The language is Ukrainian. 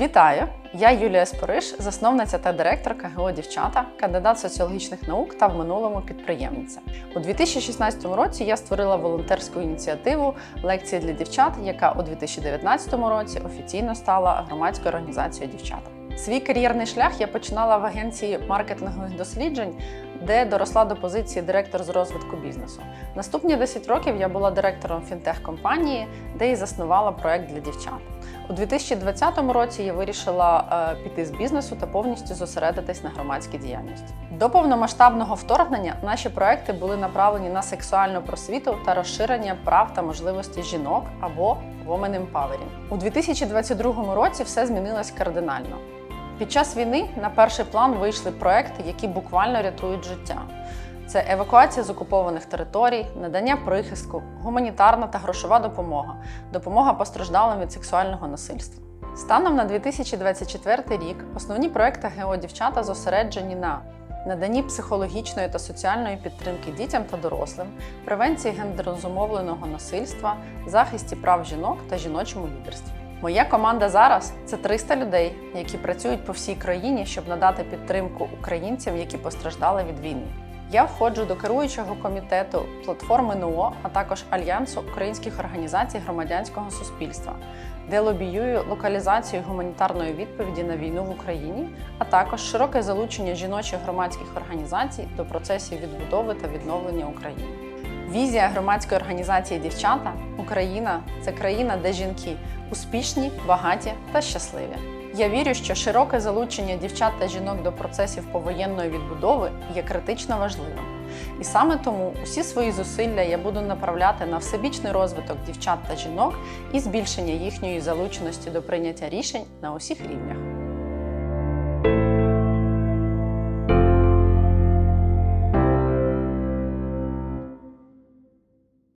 Вітаю! Я Юлія Спориш, засновниця та директорка ГО Дівчата, кандидат соціологічних наук та в минулому підприємниця. У 2016 році я створила волонтерську ініціативу Лекції для дівчат, яка у 2019 році офіційно стала громадською організацією дівчата. Свій кар'єрний шлях я починала в агенції маркетингових досліджень, де доросла до позиції директор з розвитку бізнесу. Наступні 10 років я була директором фінтех-компанії, де і заснувала проект для дівчат. У 2020 році я вирішила е, піти з бізнесу та повністю зосередитись на громадській діяльності. До повномасштабного вторгнення наші проекти були направлені на сексуальну просвіту та розширення прав та можливостей жінок або Women Empowering. У 2022 році все змінилось кардинально. Під час війни на перший план вийшли проекти, які буквально рятують життя. Це евакуація з окупованих територій, надання прихистку, гуманітарна та грошова допомога, допомога постраждалим від сексуального насильства. Станом на 2024 рік основні проекти ГЕО Дівчата зосереджені на наданні психологічної та соціальної підтримки дітям та дорослим, превенції гендерозумовленого насильства, захисті прав жінок та жіночому лідерстві. Моя команда зараз це 300 людей, які працюють по всій країні, щоб надати підтримку українцям, які постраждали від війни. Я входжу до керуючого комітету платформи НУО, а також Альянсу українських організацій громадянського суспільства, де лобіюю локалізацію гуманітарної відповіді на війну в Україні, а також широке залучення жіночих громадських організацій до процесів відбудови та відновлення України. Візія громадської організації Дівчата Україна це країна, де жінки успішні, багаті та щасливі. Я вірю, що широке залучення дівчат та жінок до процесів повоєнної відбудови є критично важливим. І саме тому усі свої зусилля я буду направляти на всебічний розвиток дівчат та жінок і збільшення їхньої залученості до прийняття рішень на усіх рівнях.